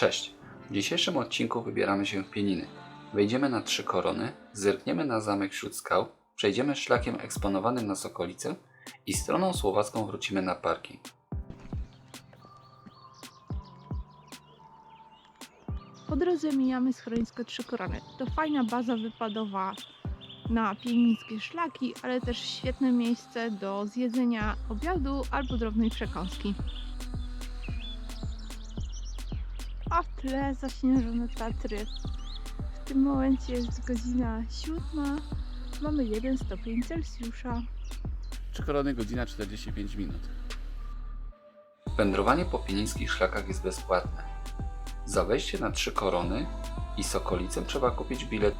Cześć! W dzisiejszym odcinku wybieramy się w Pieniny. Wejdziemy na Trzy Korony, zerkniemy na zamek wśród skał, przejdziemy szlakiem eksponowanym na Sokolicę i stroną słowacką wrócimy na parking. Po drodze mijamy schronisko Trzy Korony. To fajna baza wypadowa na pienińskie szlaki, ale też świetne miejsce do zjedzenia obiadu albo drobnej przekąski. A w tle zaśnieżone Tatry. W tym momencie jest godzina siódma. Mamy 1 stopień Celsjusza. Trzy Korony, godzina 45 minut. Wędrowanie po pienińskich szlakach jest bezpłatne. Za wejście na Trzy Korony i Sokolicę trzeba kupić bilet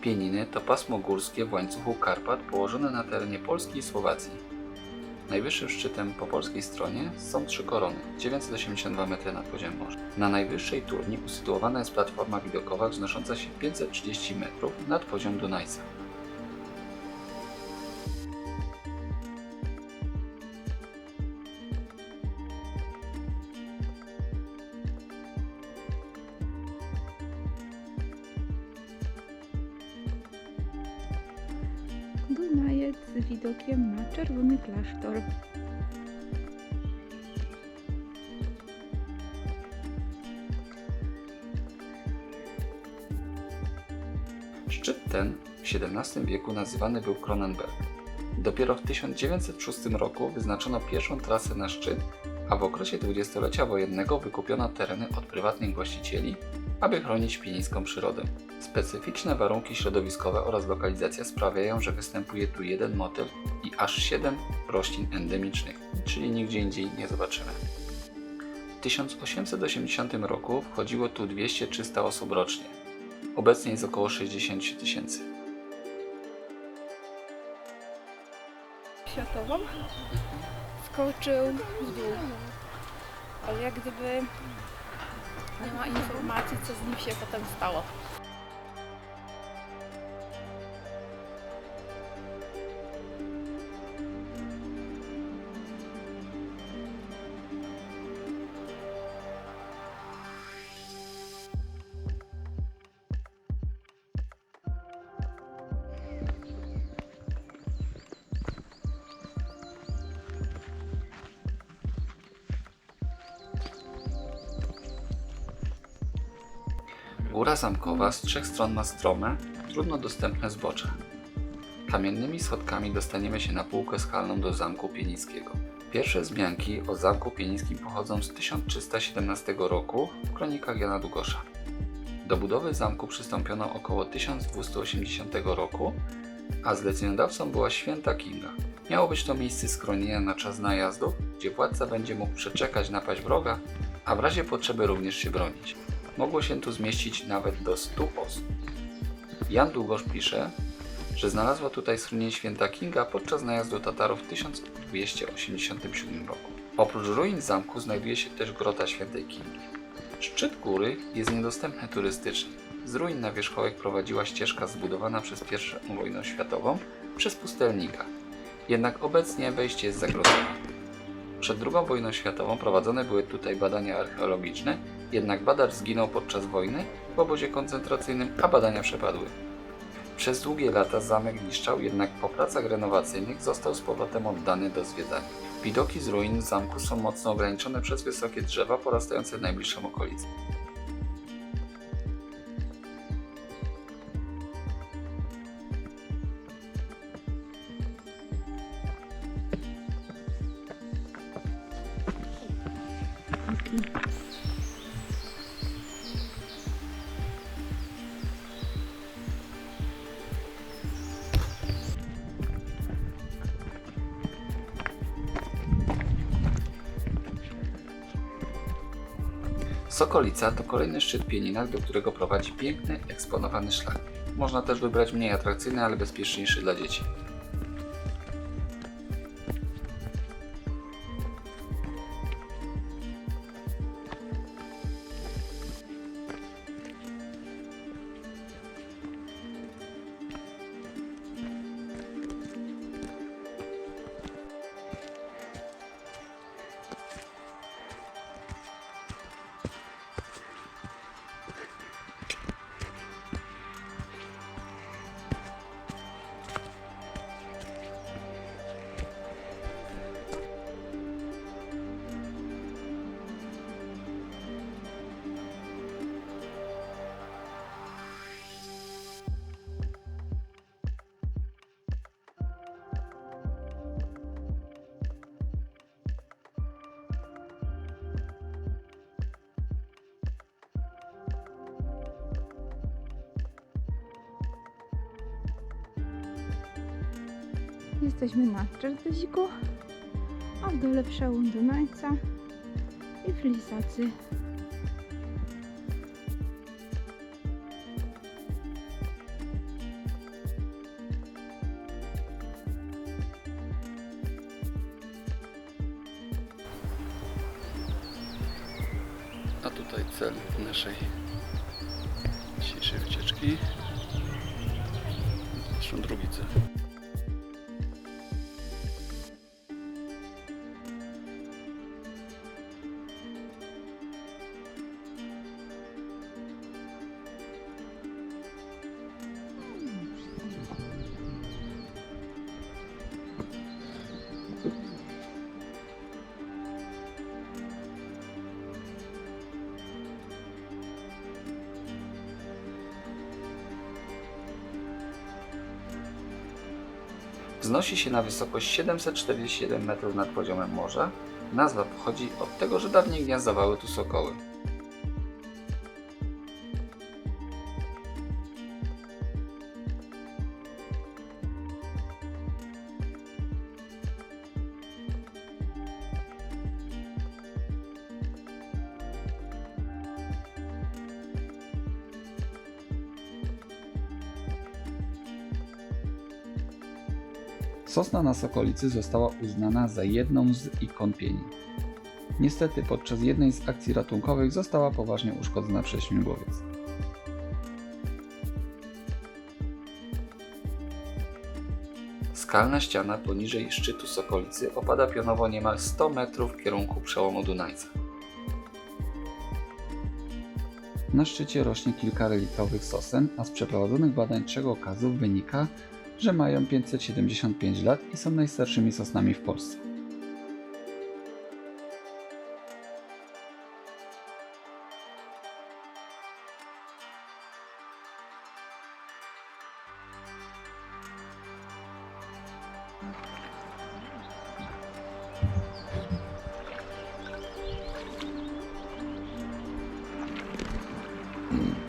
Pieniny to pasmo górskie w łańcuchu Karpat położone na terenie Polski i Słowacji. Najwyższym szczytem po polskiej stronie są Trzy Korony, 982 metry nad poziomem morza. Na najwyższej turni usytuowana jest platforma widokowa wznosząca się 530 metrów nad poziom Dunajca. Dunajec z widokiem na czerwony klasztor. Szczyt ten w XVII wieku nazywany był Kronenberg. Dopiero w 1906 roku wyznaczono pierwszą trasę na szczyt, a w okresie dwudziestolecia wojennego wykupiono tereny od prywatnych właścicieli, aby chronić pienińską przyrodę. Specyficzne warunki środowiskowe oraz lokalizacja sprawiają, że występuje tu jeden motyl i aż siedem roślin endemicznych, czyli nigdzie indziej nie zobaczymy. W 1880 roku wchodziło tu 200-300 osób rocznie. Obecnie jest około 60 tysięcy. Światową skoczył w dół. Ale jak gdyby nie ma informacji, co z nim się potem stało. Góra zamkowa z trzech stron ma strome, trudno dostępne zbocze. Kamiennymi schodkami dostaniemy się na półkę skalną do Zamku Pienickiego. Pierwsze wzmianki o Zamku Pienickim pochodzą z 1317 roku w kronikach Jana Długosza. Do budowy zamku przystąpiono około 1280 roku, a zleceniodawcą była Święta Kinga. Miało być to miejsce schronienia na czas najazdów, gdzie władca będzie mógł przeczekać napaść wroga, a w razie potrzeby również się bronić. Mogło się tu zmieścić nawet do 100 osób. Jan Długosz pisze, że znalazła tutaj schronienie święta Kinga podczas najazdu Tatarów w 1287 roku. Oprócz ruin zamku znajduje się też grota świętej Kingi. Szczyt góry jest niedostępny turystycznie. Z ruin na wierzchołek prowadziła ścieżka zbudowana przez I wojnę światową przez pustelnika. Jednak obecnie wejście jest zagrożone. Przed II wojną światową prowadzone były tutaj badania archeologiczne, jednak badacz zginął podczas wojny w obozie koncentracyjnym, a badania przepadły. Przez długie lata zamek niszczał, jednak po pracach renowacyjnych został z powrotem oddany do zwiedzania. Widoki z ruin zamku są mocno ograniczone przez wysokie drzewa porastające w najbliższą okolicę. Sokolica to kolejny szczyt Pieninak, do którego prowadzi piękny, eksponowany szlak. Można też wybrać mniej atrakcyjny, ale bezpieczniejszy dla dzieci. Jesteśmy na Czerteziku, a w dole przełom i Flisacy. A tutaj cel naszej dzisiejszej wycieczki. Zresztą drugi cel. Wznosi się na wysokość 747 metrów nad poziomem morza. Nazwa pochodzi od tego, że dawniej gniazdowały tu sokoły. Sosna na Sokolicy została uznana za jedną z ikon pieni. Niestety podczas jednej z akcji ratunkowych została poważnie uszkodzona przez śmigłowiec. Skalna ściana poniżej szczytu Sokolicy opada pionowo niemal 100 metrów w kierunku przełomu Dunajca. Na szczycie rośnie kilka reliktowych sosen, a z przeprowadzonych badań trzech okazów wynika, że mają 575 lat i są najstarszymi sosnami w Polsce. Mm.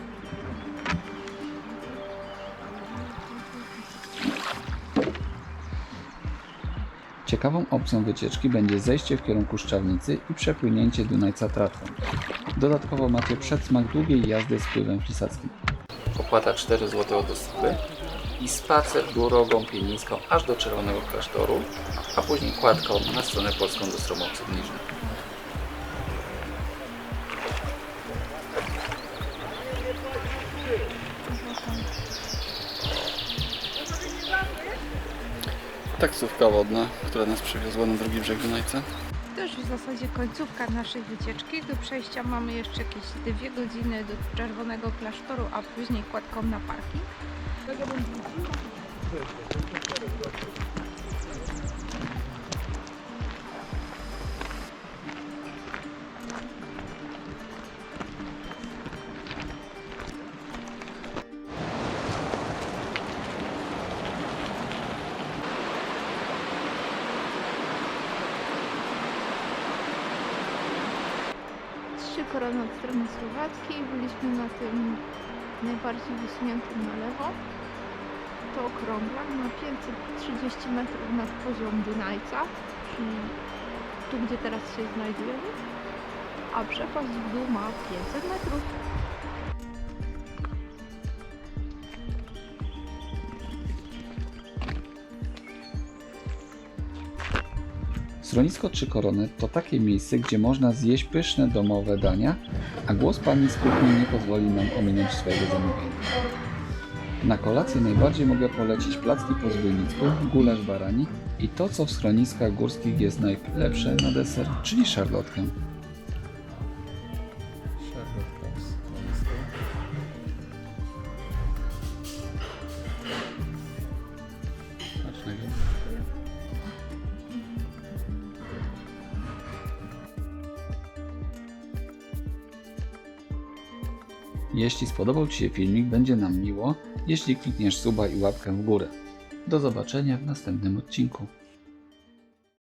Ciekawą opcją wycieczki będzie zejście w kierunku Szczawnicy i przepłynięcie Dunajca tratwą. Dodatkowo macie przedsmak długiej jazdy z pływem flisackim. Opłata 4 zł od osoby i spacer drogą pienińską aż do Czerwonego Klasztoru, a później kładką na stronę polską do Stromowców Niżnych. Taksówka wodna, która nas przywiozła na drugi brzeg Dunajca. To już w zasadzie końcówka naszej wycieczki. Do przejścia mamy jeszcze jakieś dwie godziny do Czerwonego Klasztoru, a później kładką na parking. Korony od strony słowackiej. Byliśmy na tym najbardziej wysuniętym na lewo. To okrągla, ma 530 metrów nad poziom Dunajca, czyli tu, gdzie teraz się znajdujemy. A przepaść w dół ma 500 metrów. Schronisko Trzy Korony to takie miejsce, gdzie można zjeść pyszne domowe dania, a głos pani z kuchni nie pozwoli nam ominąć swojego zamówienia. Na kolację najbardziej mogę polecić placki po zbójnicku, gulasz barani i to, co w schroniskach górskich jest najlepsze na deser, czyli szarlotkę. Jeśli spodobał Ci się filmik, będzie nam miło, jeśli klikniesz suba i łapkę w górę. Do zobaczenia w następnym odcinku.